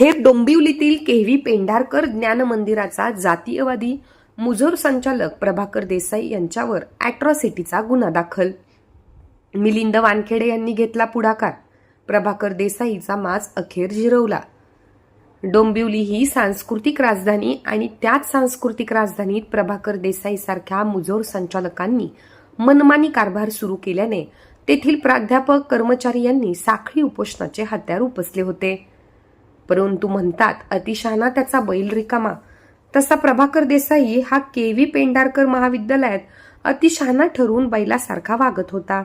अखेर डोंबिवलीतील केव्ही पेंढारकर ज्ञान मंदिराचा जातीयवादी मुजोर संचालक प्रभाकर देसाई यांच्यावर अॅट्रॉसिटीचा गुन्हा दाखल. मिलिंद वानखेडे यांनी घेतला पुढाकार. प्रभाकर देसाईचा माज अखेर जिरवला. डोंबिवली ही सांस्कृतिक राजधानी आणि त्याच सांस्कृतिक राजधानीत प्रभाकर देसाई सारख्या मुजोर संचालकांनी मनमानी कारभार सुरू केल्याने तेथील प्राध्यापक कर्मचारी यांनी साखळी उपोषणाचे हत्यार उपसले होते. परंतु म्हणतात अतिशहाणा त्याचा बैल रिकामा. तसा प्रभाकर देसाई हा केव्ही पेंढारकर महाविद्यालयात अतिशहाणा ठरवून बैलासारखा वागत होता.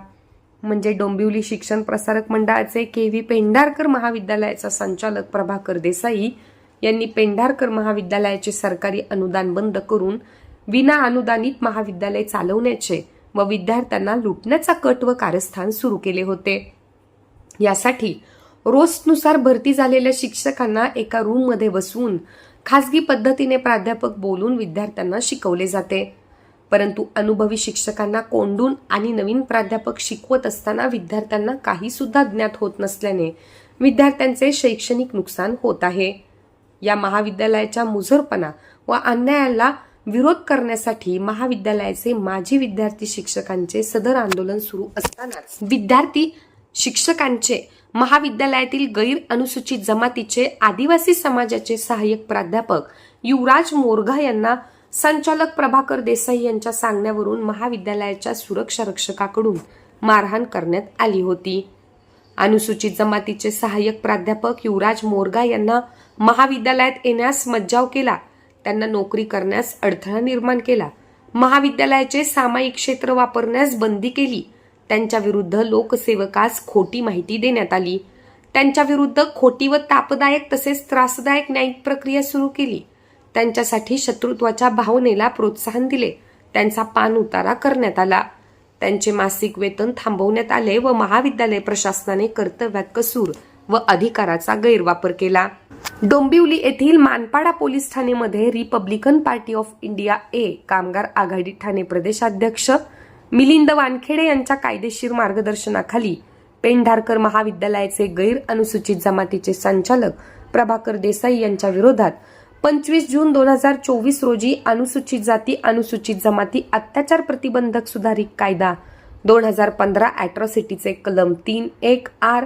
म्हणजे डोंबिवली शिक्षण प्रसारक मंडळाचे के व्ही पेंढारकर महाविद्यालयाचा संचालक प्रभाकर देसाई यांनी पेंढारकर महाविद्यालयाचे सरकारी अनुदान बंद करून विना अनुदानित महाविद्यालय चालवण्याचे व विद्यार्थ्यांना लुटण्याचा कट व कारस्थान सुरू केले होते. यासाठी रोस्टनुसार भरती झालेल्या शिक्षकांना एका रूममध्ये बसवून खासगी पद्धतीने प्राध्यापक बोलून विद्यार्थ्यांना शिकवले जाते. परंतु अनुभवी शिक्षकांना कोंडून आणि नवीन प्राध्यापक शिकवत असताना विद्यार्थ्यांना काही सुद्धा ज्ञात होत नसल्याने विद्यार्थ्यांचे शैक्षणिक नुकसान होत आहे. या महाविद्यालयाच्या मुजरपणा व अन्यायाला विरोध करण्यासाठी महाविद्यालयाचे माजी विद्यार्थी शिक्षकांचे सदर आंदोलन सुरू असतानाच विद्यार्थी शिक्षकांचे महाविद्यालयातील गैर अनुसूचित जमातीचे आदिवासी समाजाचे सहाय्यक प्राध्यापक युवराज मोरघा यांना संचालक प्रभाकर देसाई यांच्या सांगण्यावरून महाविद्यालयाच्या सुरक्षा रक्षकाकडून मारहाण करण्यात आली होती. अनुसूचित जमातीचे सहाय्यक प्राध्यापक युवराज मोरगा यांना महाविद्यालयात येण्यास मज्जाव केला. त्यांना नोकरी करण्यास अडथळा निर्माण केला. महाविद्यालयाचे सामायिक क्षेत्र वापरण्यास बंदी केली. त्यांच्याविरुद्ध लोकसेवकास खोटी माहिती देण्यात आली. त्यांच्या विरुद्ध खोटी व तापदायक तसेच त्रासदायक न्यायिक प्रक्रिया सुरू केली. त्यांच्यासाठी शत्रुत्वाच्या भावनेला प्रोत्साहन दिले. त्यांचा पान उतारा करण्यात आला. त्यांचे मासिक वेतन थांबवण्यात आले व महाविद्यालय प्रशासनाने कर्तव्यात कसूर व अधिकाराचा गैरवापर केला. डोंबिवली येथील Manpada police ठाणेमध्ये republican party of India A कामगार आघाडी ठाणे प्रदेशाध्यक्ष मिलिंद वानखेडे यांच्या कायदेशीर मार्गदर्शनाखाली पेंढारकर महाविद्यालयाचे गैर अनुसूचित जमातीचे संचालक प्रभाकर देसाई यांच्या विरोधात पंचवीस जून दोन हजार चोवीस रोजी अनुसूचित जाती अनुसूचित जमाती अत्याचार प्रतिबंधक सुधारित कायदा दोन हजार पंधरा अॅट्रॉसिटीचे कलम तीन एक आर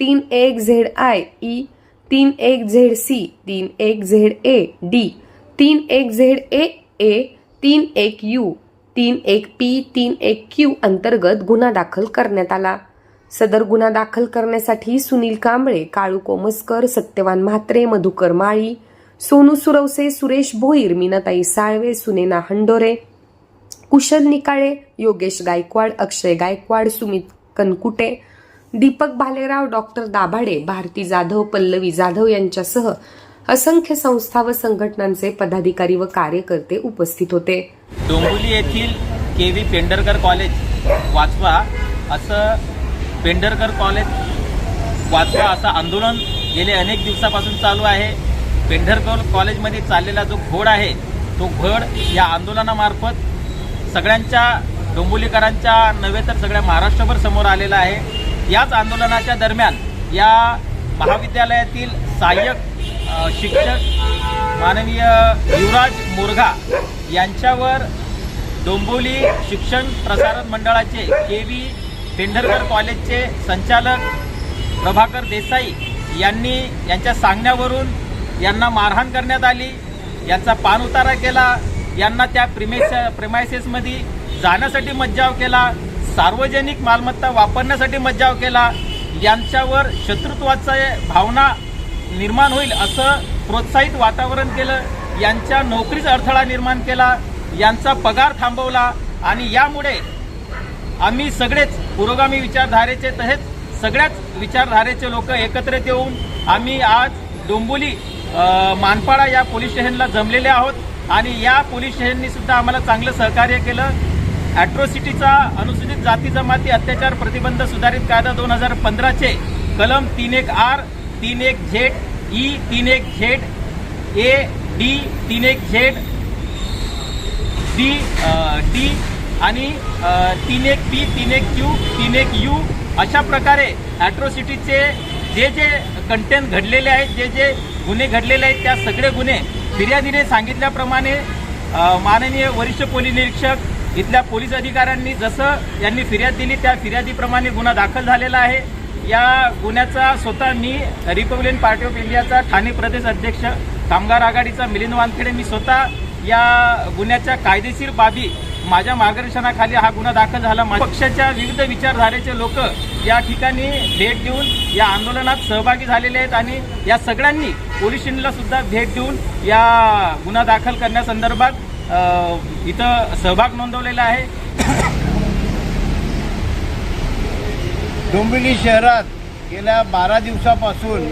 तीन एक झेड आय ई तीन एक झेड सी तीन एक झेड ए डी तीन एक झेड ए ए तीन एक यू तीन एक पी तीन एक क्यू अंतर्गत गुन्हा दाखल करण्यात आला. सदर गुन्हा दाखल करण्यासाठी सुनील कांबळे काळू कोमस्कर सत्यवान म्हात्रे मधुकर माळी सोनू सुरवसे सुरेश भोईर मीनाताई साळवे सुनेना हंडोरे कुशल निकाळे योगेश गायकवाड अक्षय गायकवाड सुमित कनकुटे दीपक भालेराव डॉक्टर दाभाडे भारती जाधव पल्लवी जाधव यांच्यासह असंख्य संस्था व संघटनांचे पदाधिकारी व कार्यकर्ते उपस्थित होते. डोंबिवली येथील के व्ही पेंढरकर कॉलेज वाचवा असं पेंढरकर कॉलेज वाचवा असं आंदोलन गेले अनेक दिवसापासून चालू आहे. पेंढरकर कॉलेजमध्ये चाललेला जो घोड आहे तो घोड या आंदोलनामार्फत सगळ्यांच्या डोंबिवलीकरांच्या नव्हे तर सगळ्या महाराष्ट्रभर समोर आलेला आहे. याच आंदोलनाच्या दरम्यान या महाविद्यालयातील सहाय्यक शिक्षक माननीय युवराज मोरघा यांच्यावर डोंबिवली शिक्षण प्रसारण मंडळाचे के व्ही पेंढरकर कॉलेजचे संचालक प्रभाकर देसाई यांनी यांच्या सांगण्यावरून यांना मारहाण करण्यात आली. यांचा पानउतारा केला. यांना त्या प्रिमेस प्रिमायसेसमध्ये जाण्यासाठी मज्जाव केला. सार्वजनिक मालमत्ता वापरण्यासाठी मज्जाव केला. यांच्यावर शत्रुत्वाचा भावना निर्माण होईल असं प्रोत्साहित वातावरण केलं यांच्या नोकरीचा अडथळा निर्माण केला यांचा पगार थांबवला आणि यामुळे आम्ही सगळेच पुरोगामी विचारधारेचे तसेच सगळ्याच विचारधारेचे लोक एकत्रित येऊन आम्ही आज डोंबोली मानपाडा या पोलीस स्टेशनला जमलेले आहोत आणि या पोलीस स्टेशननी सुद्धा आम्हाला चांगलं सहकार्य केलं. ॲट्रोसिटीचा अनुसूचित जाती जमाती अत्याचार प्रतिबंध सुधारित कायदा दोन हजार पंधराचे कलम तीन एक आर तीन एक झेड ई तीन एक झेड ए डी तीन एक झेड डी डी आणि तीन एक पी तीन एक क्यू तीन एक यू अशा प्रकारे ॲट्रोसिटीचे जे जे कंटेंट घडलेले आहेत जे जे गुन्हे घडलेले आहेत त्या सगळे गुन्हे फिर्यादीने सांगितल्याप्रमाणे माननीय वरिष्ठ पोलीस निरीक्षक इथल्या पोलीस अधिकाऱ्यांनी जसं यांनी फिर्याद दिली त्या फिर्यादीप्रमाणे गुन्हा दाखल झालेला आहे. या गुन्ह्याचा स्वतः मी रिपब्लिकन पार्टी ऑफ इंडियाचा ठाणे प्रदेश अध्यक्ष कामगार आघाडीचा मिलिंद वानखेडे मी स्वतः या गुन्ह्याच्या कायदेशीर बाबी माझ्या मार्गदर्शनाखाली हा गुन्हा दाखल झाला. पक्षाच्या विविध विचारधारेचे लोक या ठिकाणी भेट देऊन या आंदोलनात सहभागी झालेले आहेत आणि या सगळ्यांनी पोलीस स्टेशनला सुद्धा भेट देऊन या गुन्हा दाखल करण्यासंदर्भात इथं सहभाग नोंदवलेला आहे. डोंबिवली शहरात गेल्या बारा दिवसापासून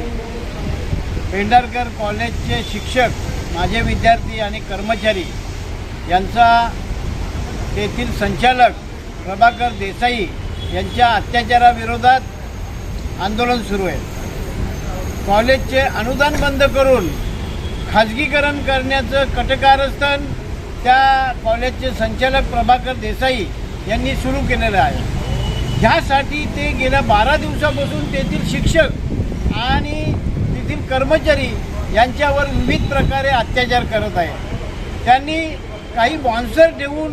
पेंढारकर कॉलेजचे शिक्षक माझे विद्यार्थी आणि कर्मचारी यांचा तेथील संचालक प्रभाकर देसाई यांच्या अत्याचाराविरोधात आंदोलन सुरू आहे. कॉलेजचे अनुदान बंद करून खाजगीकरण करण्याचं कटकारस्थान त्या कॉलेजचे संचालक प्रभाकर देसाई यांनी सुरू केलेलं आहे. ह्यासाठी ते गेल्या बारा दिवसापासून तेथील शिक्षक आणि तेथील कर्मचारी यांच्यावर विविध प्रकारे अत्याचार करत आहे त्यांनी काही बॉन्सर देऊन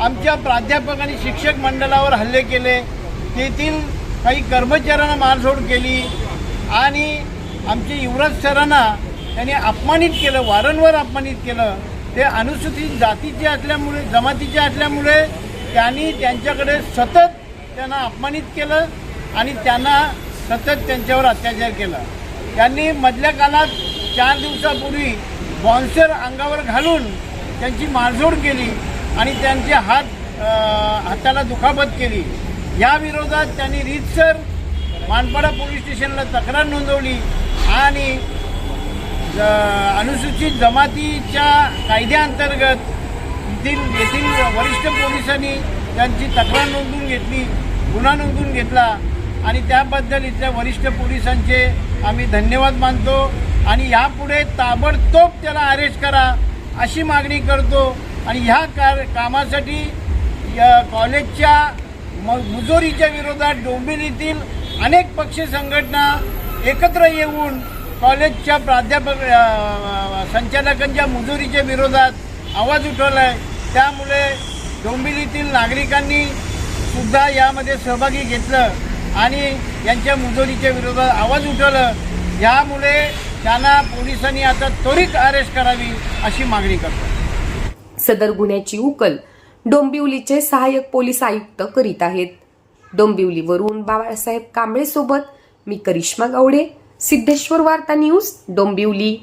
आमच्या प्राध्यापक आणि शिक्षक मंडळावर हल्ले केले. तेथील काही कर्मचाऱ्यांना मारझोड केली आणि आमचे युवराज सरांना त्यांनी अपमानित केलं वारंवार अपमानित केलं. ते अनुसूचित जातीचे असल्यामुळे जमातीचे असल्यामुळे त्यांनी त्यांच्याकडे सतत त्यांना अपमानित केलं आणि त्यांना सतत त्यांच्यावर अत्याचार केला. त्यांनी मधल्या काळात चार दिवसापूर्वी बॉन्सर अंगावर घालून त्यांची मारझोड केली आणि त्यांचे हात हाताला दुखापत केली. या विरोधात त्यांनी रीतसर मानपाडा पोलीस स्टेशनला तक्रार नोंदवली आणि अनुसूचित जमातीच्या कायद्याअंतर्गत येथील येथील वरिष्ठ पोलिसांनी त्यांची तक्रार नोंदवून घेतली. गुन्हा नोंदवून घेतला. आणि त्याबद्दल इथल्या वरिष्ठ पोलिसांचे आम्ही धन्यवाद मानतो. आणि यापुढे ताबडतोब त्याला अरेस्ट करा अशी मागणी करतो. आणि ह्या कार कामासाठी या कॉलेजच्या म मुजोरीच्या विरोधात डोंबिवलीतील अनेक पक्ष संघटना एकत्र येऊन कॉलेजच्या प्राध्यापक संचालकांच्या मुजोरीच्या विरोधात आवाज उठवला आहे त्यामुळे डोंबिवलीतील नागरिकांनी सुद्धा यामध्ये सहभागी घेतलं आणि यांच्या मुजोरीच्या विरोधात आवाज उठवलं. यामुळे त्यांना पोलिसांनी आता त्वरित अरेस्ट करावी अशी मागणी करतो. सदर गुन्ह्याची उकल डोंबिवलीचे सहाय्यक पोलीस आयुक्त करीत आहेत. डोंबिवलीवरून बाबासाहेब कांबळे सोबत मी करिश्मा गावडे सिद्धेश्वर वार्ता न्यूज डोंबिवली.